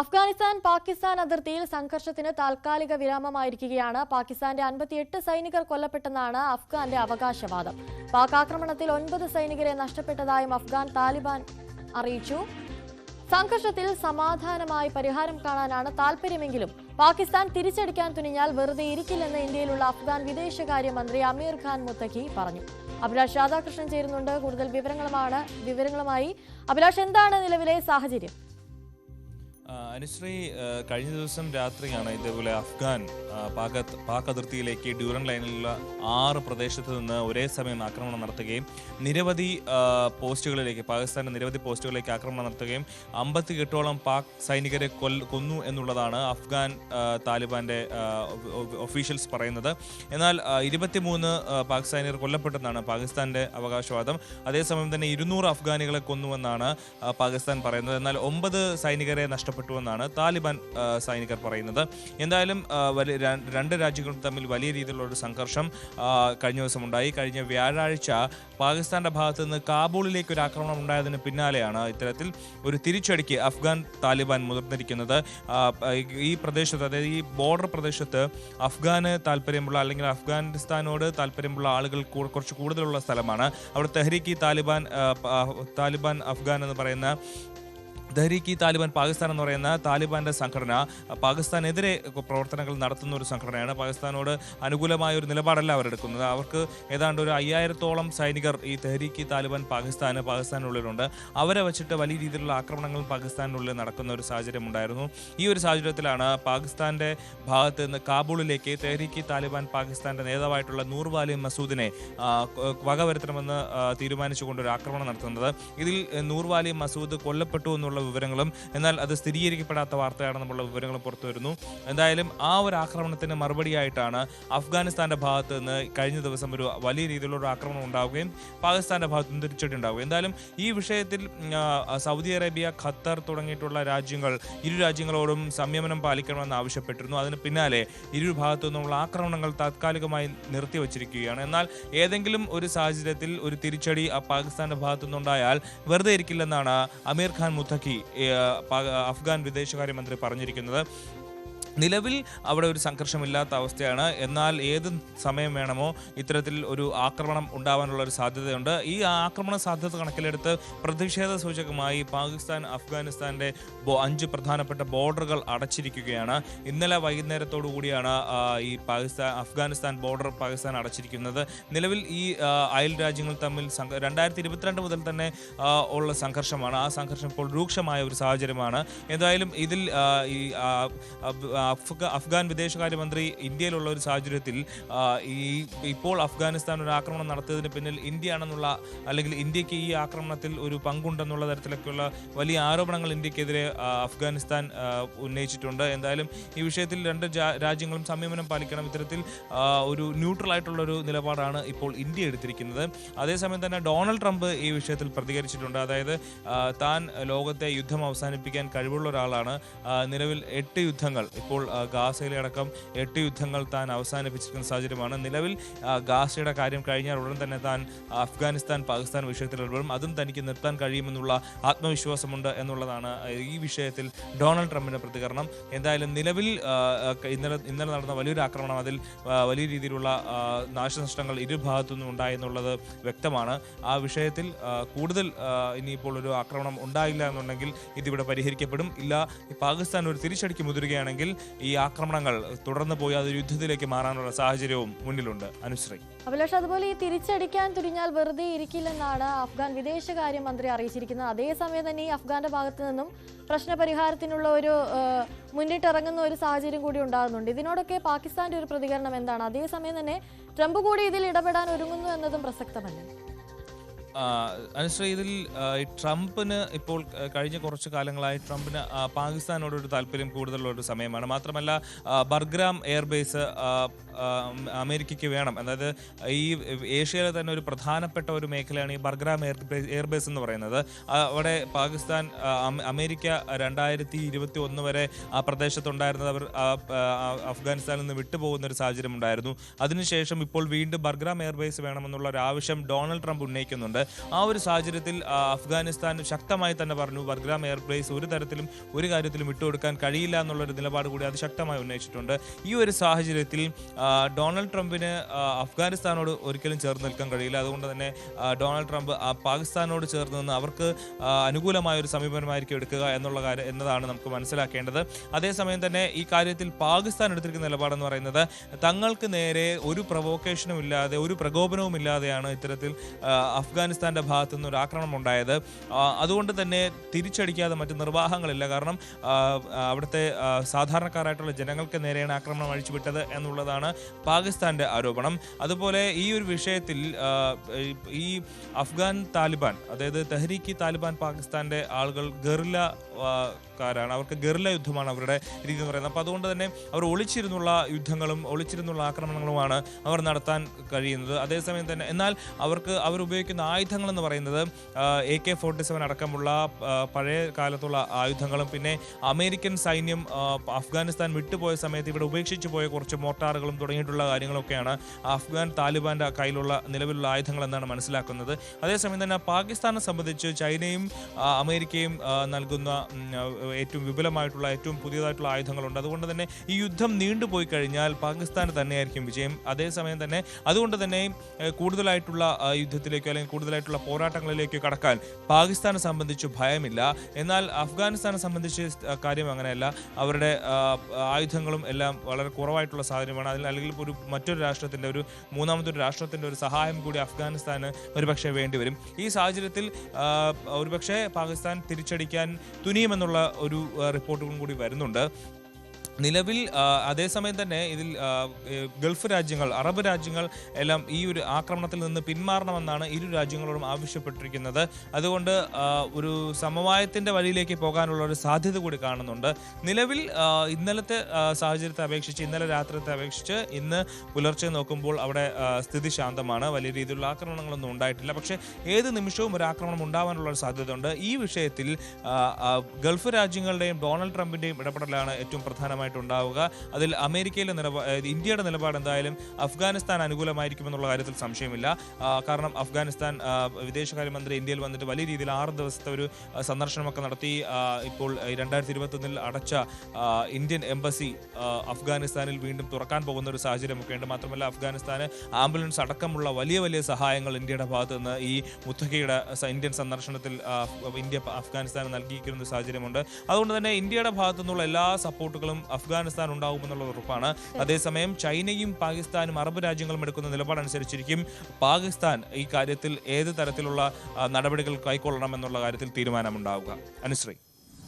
അഫ്ഗാനിസ്ഥാൻ പാകിസ്ഥാൻ അതിർത്തിയിൽ സംഘർഷത്തിന് താൽക്കാലിക വിരാമമായിരിക്കുകയാണ്. പാകിസ്ഥാന്റെ അൻപത്തിയെട്ട് സൈനികർ കൊല്ലപ്പെട്ടെന്നാണ് അഫ്ഗാന്റെ അവകാശവാദം. പാക് ആക്രമണത്തിൽ ഒൻപത് സൈനികരെ നഷ്ടപ്പെട്ടതായും അഫ്ഗാൻ താലിബാൻ അറിയിച്ചു. സംഘർഷത്തിൽ സമാധാനമായി പരിഹാരം കാണാനാണ് താൽപര്യമെങ്കിലും പാകിസ്ഥാൻ തിരിച്ചടിക്കാൻ തുനിഞ്ഞാൽ വെറുതെ ഇരിക്കില്ലെന്ന് ഇന്ത്യയിലുള്ള അഫ്ഗാൻ വിദേശകാര്യമന്ത്രി അമീർ ഖാൻ മുത്തഖി പറഞ്ഞു. അഭിലാഷ് രാധാകൃഷ്ണൻ ചേരുന്നുണ്ട്. കൂടുതൽ വിവരങ്ങളുമാണ് വിവരങ്ങളുമായി. അഭിലാഷ് എന്താണ് നിലവിലെ സാഹചര്യം? അനുശ്രീ കഴിഞ്ഞ ദിവസം രാത്രിയാണ് ഇതേപോലെ അഫ്ഗാൻ പാക പാക് അതിർത്തിയിലേക്ക് ഡ്യൂറൻ ലൈനിലുള്ള ആറ് പ്രദേശത്ത് നിന്ന് ഒരേ സമയം ആക്രമണം നടത്തുകയും നിരവധി പോസ്റ്റുകളിലേക്ക് പാകിസ്ഥാന്റെ നിരവധി പോസ്റ്റുകളിലേക്ക് ആക്രമണം നടത്തുകയും അമ്പത്തി എട്ടോളം പാക് സൈനികരെ കൊൽ കൊന്നു എന്നുള്ളതാണ് അഫ്ഗാൻ താലിബാന്റെ ഒഫീഷ്യൽസ് പറയുന്നത്. എന്നാൽ ഇരുപത്തിമൂന്ന് പാക് സൈനികർ കൊല്ലപ്പെട്ടെന്നാണ് പാകിസ്ഥാന്റെ അവകാശവാദം. അതേസമയം തന്നെ ഇരുന്നൂറ് അഫ്ഗാനികളെ കൊന്നുവെന്നാണ് പാകിസ്ഥാൻ പറയുന്നത്. എന്നാൽ ഒമ്പത് സൈനികരെ നഷ്ടപ്പെട്ടുവെന്നാണ് താലിബാൻ സൈനികർ പറയുന്നത്. എന്തായാലും രണ്ട് രാജ്യങ്ങളും തമ്മിൽ വലിയ രീതിയിലുള്ള ഒരു സംഘർഷം കഴിഞ്ഞ ദിവസം ഉണ്ടായി കഴിഞ്ഞ വ്യാഴാഴ്ച പാകിസ്ഥാന്റെ ഭാഗത്ത് നിന്ന് കാബൂളിലേക്ക് ഒരു ആക്രമണം ഉണ്ടായതിന് പിന്നാലെയാണ് ഇത്തരത്തിൽ ഒരു തിരിച്ചടിക്ക് അഫ്ഗാൻ താലിബാൻ മുതിർന്നിരിക്കുന്നത്. ഈ പ്രദേശത്ത് അതായത് ഈ ബോർഡർ പ്രദേശത്ത് അഫ്ഗാന് താല്പര്യമുള്ള അല്ലെങ്കിൽ അഫ്ഗാനിസ്ഥാനോട് താല്പര്യമുള്ള ആളുകൾ കുറച്ച് കൂടുതലുള്ള സ്ഥലമാണ്. അവിടെ തെഹ്രീക്ക് താലിബാൻ താലിബാൻ അഫ്ഗാൻ എന്ന് പറയുന്ന തെഹ്രീക്ക് താലിബാൻ പാകിസ്ഥാൻ എന്ന് പറയുന്ന താലിബാന്റെ സംഘടന പാകിസ്ഥാനെതിരെ പ്രവർത്തനങ്ങൾ നടത്തുന്ന ഒരു സംഘടനയാണ്. പാകിസ്ഥാനോട് അനുകൂലമായ ഒരു നിലപാടല്ല അവരെടുക്കുന്നത് അവർക്ക് ഏതാണ്ട് ഒരു അയ്യായിരത്തോളം സൈനികർ ഈ തെഹ്രീക്ക് താലിബാൻ പാകിസ്ഥാന് പാകിസ്ഥാനുള്ളിലുണ്ട്. അവരെ വെച്ചിട്ട് വലിയ രീതിയിലുള്ള ആക്രമണങ്ങൾ പാകിസ്ഥാനുള്ളിൽ നടക്കുന്ന ഒരു സാഹചര്യം ഉണ്ടായിരുന്നു. ഈ ഒരു സാഹചര്യത്തിലാണ് പാകിസ്ഥാന്റെ ഭാഗത്ത് നിന്ന് കാബൂളിലേക്ക് തെഹ്രീക്ക് താലിബാൻ പാകിസ്ഥാന്റെ നേതാവായിട്ടുള്ള നൂർവാലി മസൂദിനെ വകവരുത്തണമെന്ന് തീരുമാനിച്ചുകൊണ്ട് ഒരു ആക്രമണം നടത്തുന്നത്. ഇതിൽ നൂർവാലി മസൂദ് കൊല്ലപ്പെട്ടു എന്നുള്ള വിവരങ്ങളും. എന്നാൽ അത് സ്ഥിരീകരിക്കപ്പെടാത്ത വാർത്തയാണെന്നുള്ള വിവരങ്ങളും പുറത്തു വരുന്നു. എന്തായാലും ആ ഒരു ആക്രമണത്തിന് മറുപടിയായിട്ടാണ് അഫ്ഗാനിസ്ഥാന്റെ ഭാഗത്ത് നിന്ന് കഴിഞ്ഞ ദിവസം ഒരു വലിയ രീതിയിലുള്ള ഒരു ആക്രമണം ഉണ്ടാവുകയും പാകിസ്ഥാന്റെ ഭാഗത്ത് നിന്ന് തിരിച്ചടി ഉണ്ടാവുകയും. എന്തായാലും ഈ വിഷയത്തിൽ സൗദി അറേബ്യ ഖത്തർ തുടങ്ങിയിട്ടുള്ള രാജ്യങ്ങൾ ഇരു രാജ്യങ്ങളോടും സംയമനം പാലിക്കണമെന്ന് ആവശ്യപ്പെട്ടിരുന്നു. അതിന് പിന്നാലെ ഇരു ഭാഗത്തു നിന്നുള്ള ആക്രമണങ്ങൾ താത്കാലികമായി നിർത്തിവച്ചിരിക്കുകയാണ് എന്നാൽ ഏതെങ്കിലും ഒരു സാഹചര്യത്തിൽ ഒരു തിരിച്ചടി പാകിസ്ഥാന്റെ ഭാഗത്തു നിന്നുണ്ടായാൽ വെറുതെ ഇരിക്കില്ലെന്നാണ് അമീർ ഖാൻ മുത്തഖി പാ- അഫ്ഗാൻ വിദേശകാര്യമന്ത്രി പറഞ്ഞിരിക്കുന്നത്. നിലവിൽ അവിടെ ഒരു സംഘർഷമില്ലാത്ത അവസ്ഥയാണ്. എന്നാൽ ഏത് സമയം വേണമോ ഇത്തരത്തിൽ ഒരു ആക്രമണം ഉണ്ടാവാനുള്ള ഒരു സാധ്യതയുണ്ട്. ഈ ആക്രമണ സാധ്യത കണക്കിലെടുത്ത് പ്രതിഷേധ സൂചകമായി പാകിസ്ഥാൻ അഫ്ഗാനിസ്ഥാന്റെ അഞ്ച് പ്രധാനപ്പെട്ട ബോർഡറുകൾ അടച്ചിരിക്കുകയാണ്. ഇന്നലെ വൈകുന്നേരത്തോടു കൂടിയാണ് ഈ പാകിസ്ഥാൻ അഫ്ഗാനിസ്ഥാൻ ബോർഡർ പാകിസ്ഥാൻ അടച്ചിരിക്കുന്നത്. നിലവിൽ ഈ അയൽ രാജ്യങ്ങൾ തമ്മിൽ രണ്ടായിരത്തി ഇരുപത്തിരണ്ട് മുതൽ തന്നെ ഉള്ള സംഘർഷമാണ്. ആ സംഘർഷം ഇപ്പോൾ രൂക്ഷമായ ഒരു സാഹചര്യമാണ്. എന്തായാലും ഇതിൽ ഈ അഫ്ഗാൻ വിദേശകാര്യമന്ത്രി ഇന്ത്യയിലുള്ള ഒരു സാഹചര്യത്തിൽ ഈ ഇപ്പോൾ അഫ്ഗാനിസ്ഥാൻ ഒരു ആക്രമണം നടത്തിയതിന് പിന്നിൽ ഇന്ത്യയാണെന്നുള്ള അല്ലെങ്കിൽ ഇന്ത്യയ്ക്ക് ഈ ആക്രമണത്തിൽ ഒരു പങ്കുണ്ടെന്നുള്ള തരത്തിലൊക്കെയുള്ള വലിയ ആരോപണങ്ങൾ ഇന്ത്യക്കെതിരെ അഫ്ഗാനിസ്ഥാൻ ഉന്നയിച്ചിട്ടുണ്ട്. എന്തായാലും ഈ വിഷയത്തിൽ രണ്ട് രാജ്യങ്ങളും സംയമനം പാലിക്കണം. ഇത്തരത്തിൽ ഒരു ന്യൂട്രൽ ആയിട്ടുള്ള ഒരു നിലപാടാണ് ഇപ്പോൾ ഇന്ത്യ എടുത്തിരിക്കുന്നത്. അതേസമയം തന്നെ ഡൊണാൾഡ് ട്രംപ് ഈ വിഷയത്തിൽ പ്രതികരിച്ചിട്ടുണ്ട്. അതായത് താൻ ലോകത്തെ യുദ്ധം അവസാനിപ്പിക്കാൻ കഴിവുള്ള ഒരാളാണ്. നിലവിൽ എട്ട് യുദ്ധങ്ങൾ ഇപ്പോൾ ഗാസയിലടക്കം എട്ട് യുദ്ധങ്ങൾ താൻ അവസാനിപ്പിച്ചിരിക്കുന്ന സാഹചര്യമാണ്. നിലവിൽ ഗാസയുടെ കാര്യം കഴിഞ്ഞാൽ ഉടൻ തന്നെ താൻ അഫ്ഗാനിസ്ഥാൻ പാകിസ്ഥാൻ വിഷയത്തിൽ ഇടപെടും. അതും തനിക്ക് നിർത്താൻ കഴിയുമെന്നുള്ള ആത്മവിശ്വാസമുണ്ട് എന്നുള്ളതാണ് ഈ വിഷയത്തിൽ ഡൊണാൾഡ് ട്രംപിന്റെ പ്രതികരണം. എന്തായാലും നിലവിൽ ഇന്നലെ ഇന്നലെ നടന്ന വലിയൊരു ആക്രമണം അതിൽ വലിയ രീതിയിലുള്ള നാശനഷ്ടങ്ങൾ ഇരുഭാഗത്തു നിന്നും ഉണ്ടായെന്നുള്ളത് വ്യക്തമാണ്. ആ വിഷയത്തിൽ കൂടുതൽ ഇനിയിപ്പോൾ ഒരു ആക്രമണം ഉണ്ടായില്ല എന്നുണ്ടെങ്കിൽ ഇതിവിടെ പരിഹരിക്കപ്പെടും. ഇല്ല പാകിസ്ഥാൻ ഒരു തിരിച്ചടിക്ക് മുതിരുകയാണെങ്കിൽ ഈ ആക്രമണങ്ങൾ തുടർന്ന് പോയി അത് യുദ്ധത്തിലേക്ക് മാറാനുള്ള സാഹചര്യവും മുന്നിലുണ്ട്. അനുശ്രീ. അഭിലാഷ് അതുപോലെ ഈ തിരിച്ചടിക്കാൻ തുനിഞ്ഞാൽ വെറുതെ ഇരിക്കില്ലെന്നാണ് അഫ്ഗാൻ വിദേശകാര്യമന്ത്രി അറിയിച്ചിരിക്കുന്നത്. അതേസമയം തന്നെ ഈ അഫ്ഗാന്റെ ഭാഗത്തു നിന്നും പ്രശ്നപരിഹാരത്തിനുള്ള ഒരു മുന്നിട്ടിറങ്ങുന്ന ഒരു സാഹചര്യം കൂടി ഉണ്ടാകുന്നുണ്ട്. ഇതിനോടൊക്കെ പാകിസ്ഥാന്റെ ഒരു പ്രതികരണം എന്താണ്? അതേസമയം തന്നെ ട്രംപ് കൂടി ഇതിൽ ഇടപെടാൻ ഒരുങ്ങുന്നു എന്നതും പ്രസക്തമല്ലേ. അനുശ്രീ ഇതിൽ ട്രംപിന് ഇപ്പോൾ കഴിഞ്ഞ കുറച്ച് കാലങ്ങളായി ട്രംപിന് പാകിസ്ഥാനോടൊരു താല്പര്യം കൂടുതലുള്ള ഒരു സമയമാണ്. മാത്രമല്ല ബർഗ്രാം എയർബേസ് അമേരിക്കയ്ക്ക് വേണം. അതായത് ഈ ഏഷ്യയിലെ തന്നെ ഒരു പ്രധാനപ്പെട്ട ഒരു മേഖലയാണ് ഈ ബർഗ്രാം എയർബേസ് എയർബേസ് എന്ന് പറയുന്നത്. അവിടെ പാകിസ്ഥാൻ അമേരിക്ക രണ്ടായിരത്തി ഇരുപത്തി ഒന്ന് വരെ ആ പ്രദേശത്തുണ്ടായിരുന്നത് അവർ അഫ്ഗാനിസ്ഥാനിൽ നിന്ന് വിട്ടുപോകുന്ന ഒരു സാഹചര്യം ഉണ്ടായിരുന്നു അതിനുശേഷം ഇപ്പോൾ വീണ്ടും ബർഗ്രാം എയർബേസ് വേണമെന്നുള്ള ഒരു ആവശ്യം ഡൊണാൾഡ് ട്രംപ് ഉന്നയിക്കുന്നുണ്ട്. ആ ഒരു സാഹചര്യത്തിൽ അഫ്ഗാനിസ്ഥാൻ ശക്തമായി തന്നെ പറഞ്ഞു ബർഗ്രാം എയർപ്ലേസ് ഒരു തരത്തിലും ഒരു കാര്യത്തിലും വിട്ടുകൊടുക്കാൻ കഴിയില്ല എന്നുള്ളൊരു നിലപാട് കൂടി അത് ശക്തമായി ഉന്നയിച്ചിട്ടുണ്ട്. ഈ ഒരു സാഹചര്യത്തിൽ ഡൊണാൾഡ് ട്രംപിന് അഫ്ഗാനിസ്ഥാനോട് ഒരിക്കലും ചേർന്ന് നിൽക്കാൻ കഴിയില്ല. അതുകൊണ്ട് തന്നെ ഡൊണാൾഡ് ട്രംപ് പാകിസ്ഥാനോട് ചേർന്ന് നിന്ന് അവർക്ക് അനുകൂലമായ ഒരു സമീപനമായിരിക്കും എടുക്കുക എന്നുള്ള കാര്യം എന്നതാണ് നമുക്ക് മനസ്സിലാക്കേണ്ടത്. അതേസമയം തന്നെ ഈ കാര്യത്തിൽ പാകിസ്ഥാൻ എടുത്തിരിക്കുന്ന നിലപാടെന്ന് പറയുന്നത് തങ്ങൾക്ക് നേരെ ഒരു പ്രൊവോക്കേഷനും ഇല്ലാതെ ഒരു പ്രകോപനവും ഇല്ലാതെയാണ് ഇത്തരത്തിൽ ആ, അഫ്ഗാനിസ്ഥാന്റെ ഭാഗത്തു ഒരു ആക്രമണം ഉണ്ടായത്. അതുകൊണ്ട് തന്നെ തിരിച്ചടിക്കാതെ മറ്റ് നിർവാഹങ്ങളില്ല. കാരണം അവിടുത്തെ സാധാരണക്കാരായിട്ടുള്ള ജനങ്ങൾക്ക് നേരെയാണ് ആക്രമണം അഴിച്ചുവിട്ടത് എന്നുള്ളതാണ് പാകിസ്ഥാന്റെ ആരോപണം. അതുപോലെ ഈ ഒരു വിഷയത്തിൽ ഈ- അഫ്ഗാൻ താലിബാൻ അതായത് തെഹ്രീക്ക് താലിബാൻ പാകിസ്ഥാന്റെ ആളുകൾ ഗറില്ല കാരാണ്. അവർക്ക് ഗറില്ല യുദ്ധമാണ് അവരുടെ രീതി എന്ന് പറയുന്നത്. അപ്പോൾ അതുകൊണ്ട് തന്നെ അവർ ഒളിച്ചിരുന്നുള്ള യുദ്ധങ്ങളും ഒളിച്ചിരുന്നുള്ള ആക്രമണങ്ങളുമാണ് അവർ നടത്താൻ കഴിയുന്നത്. അതേസമയം തന്നെ എന്നാൽ അവർക്ക് അവർ ഉപയോഗിക്കുന്ന ആയുധങ്ങൾ എന്ന് പറയുന്നത് എ കെ ഫോർട്ടി സെവൻ അടക്കമുള്ള പഴയ കാലത്തുള്ള ആയുധങ്ങളും പിന്നെ അമേരിക്കൻ സൈന്യം അഫ്ഗാനിസ്ഥാൻ വിട്ടുപോയ സമയത്ത് ഇവിടെ ഉപേക്ഷിച്ചു പോയ കുറച്ച് മോട്ടാറുകളും തുടങ്ങിയിട്ടുള്ള കാര്യങ്ങളൊക്കെയാണ് അഫ്ഗാൻ താലിബാന്റെ കയ്യിലുള്ള നിലവിലുള്ള ആയുധങ്ങൾ എന്നാണ് മനസ്സിലാക്കുന്നത്. അതേസമയം തന്നെ പാകിസ്ഥാനെ സംബന്ധിച്ച് ചൈനയും അമേരിക്കയും നൽകുന്ന ഏറ്റവും വിപുലമായിട്ടുള്ള ഏറ്റവും പുതിയതായിട്ടുള്ള ആയുധങ്ങളുണ്ട്. അതുകൊണ്ട് തന്നെ ഈ യുദ്ധം നീണ്ടുപോയി കഴിഞ്ഞാൽ പാകിസ്ഥാന് തന്നെയായിരിക്കും വിജയം. അതേസമയം തന്നെ അതുകൊണ്ട് തന്നെ കൂടുതലായിട്ടുള്ള യുദ്ധത്തിലേക്ക് അല്ലെങ്കിൽ കൂടുതലായിട്ടുള്ള പോരാട്ടങ്ങളിലേക്ക് കടക്കാൻ പാകിസ്ഥാനെ സംബന്ധിച്ച് ഭയമില്ല. എന്നാൽ അഫ്ഗാനിസ്ഥാനെ സംബന്ധിച്ച് കാര്യം അങ്ങനെയല്ല. അവരുടെ ആയുധങ്ങളും എല്ലാം വളരെ കുറവായിട്ടുള്ള സാഹചര്യമാണ്. അതിൽ അല്ലെങ്കിൽ ഒരു മറ്റൊരു രാഷ്ട്രത്തിന്റെ ഒരു മൂന്നാമത്തെ ഒരു രാഷ്ട്രത്തിന്റെ ഒരു സഹായം കൂടി അഫ്ഗാനിസ്ഥാന് ഒരുപക്ഷെ വേണ്ടിവരും. ഈ സാഹചര്യത്തിൽ ഒരുപക്ഷെ പാകിസ്ഥാൻ തിരിച്ചടിക്കാൻ തുനിയുമെന്നുള്ള ഒരു റിപ്പോർട്ടുകളും കൂടി വരുന്നുണ്ട്. നിലവിൽ അതേസമയം തന്നെ ഇതിൽ ഗൾഫ് രാജ്യങ്ങൾ അറബ് രാജ്യങ്ങൾ എല്ലാം ഈ ഒരു ആക്രമണത്തിൽ നിന്ന് പിന്മാറണമെന്നാണ് ഇരു രാജ്യങ്ങളോടും ആവശ്യപ്പെട്ടിരിക്കുന്നത്. അതുകൊണ്ട് ഒരു സമവായത്തിന്റെ വഴിയിലേക്ക് പോകാനുള്ള ഒരു സാധ്യത കൂടി കാണുന്നുണ്ട്. നിലവിൽ ഇന്നലത്തെ സാഹചര്യത്തെ അപേക്ഷിച്ച് ഇന്നലെ രാത്രിത്തെ അപേക്ഷിച്ച് ഇന്ന് പുലർച്ചെ നോക്കുമ്പോൾ അവിടെ സ്ഥിതി ശാന്തമാണ്. വലിയ രീതിയിലുള്ള ആക്രമണങ്ങളൊന്നും ഉണ്ടായിട്ടില്ല. പക്ഷേ ഏത് നിമിഷവും ഒരു ആക്രമണം ഉണ്ടാവാനുള്ള ഒരു സാധ്യതയുണ്ട്. ഈ വിഷയത്തിൽ ഗൾഫ് രാജ്യങ്ങളുടെയും ഡൊണാൾഡ് ട്രംപിന്റെയും ഇടപെടലാണ് ഏറ്റവും പ്രധാനമായിട്ട് ഉണ്ടാവുക അതിൽ അമേരിക്കയിലെ നിലപാട് ഇന്ത്യയുടെ നിലപാട് എന്തായാലും അഫ്ഗാനിസ്ഥാൻ അനുകൂലമായിരിക്കുമെന്നുള്ള കാര്യത്തിൽ സംശയമില്ല. കാരണം അഫ്ഗാനിസ്ഥാൻ വിദേശകാര്യമന്ത്രി ഇന്ത്യയിൽ വന്നിട്ട് വലിയ രീതിയിൽ ആറ് ദിവസത്തെ ഒരു സന്ദർശനമൊക്കെ നടത്തി. ഇപ്പോൾ രണ്ടായിരത്തി ഇരുപത്തൊന്നിൽ അടച്ച ഇന്ത്യൻ എംബസി അഫ്ഗാനിസ്ഥാനിൽ വീണ്ടും തുറക്കാൻ പോകുന്ന ഒരു സാഹചര്യമൊക്കെ ഉണ്ട്. മാത്രമല്ല അഫ്ഗാനിസ്ഥാന് ആംബുലൻസ് അടക്കമുള്ള വലിയ വലിയ സഹായങ്ങൾ ഇന്ത്യയുടെ ഭാഗത്ത് നിന്ന് ഈ മുത്തഖയുടെ ഇന്ത്യൻ സന്ദർശനത്തിൽ ഇന്ത്യ അഫ്ഗാനിസ്ഥാന് നൽകിയിരിക്കുന്ന ഒരു സാഹചര്യമുണ്ട്. അതുകൊണ്ട് തന്നെ ഇന്ത്യയുടെ ഭാഗത്തു നിന്നുള്ള എല്ലാ സപ്പോർട്ടുകളും അഫ്ഗാനിസ്ഥാൻ ഉണ്ടാകുമെന്നുള്ളത് ഉറപ്പാണ്. അതേസമയം ചൈനയും പാകിസ്ഥാനും അറബ് രാജ്യങ്ങളും എടുക്കുന്ന നിലപാടനുസരിച്ചിരിക്കും പാകിസ്ഥാൻ ഈ കാര്യത്തിൽ ഏത് തരത്തിലുള്ള നടപടികൾ കൈക്കൊള്ളണം എന്നുള്ള കാര്യത്തിൽ തീരുമാനമുണ്ടാവുക. അനുശ്രീ.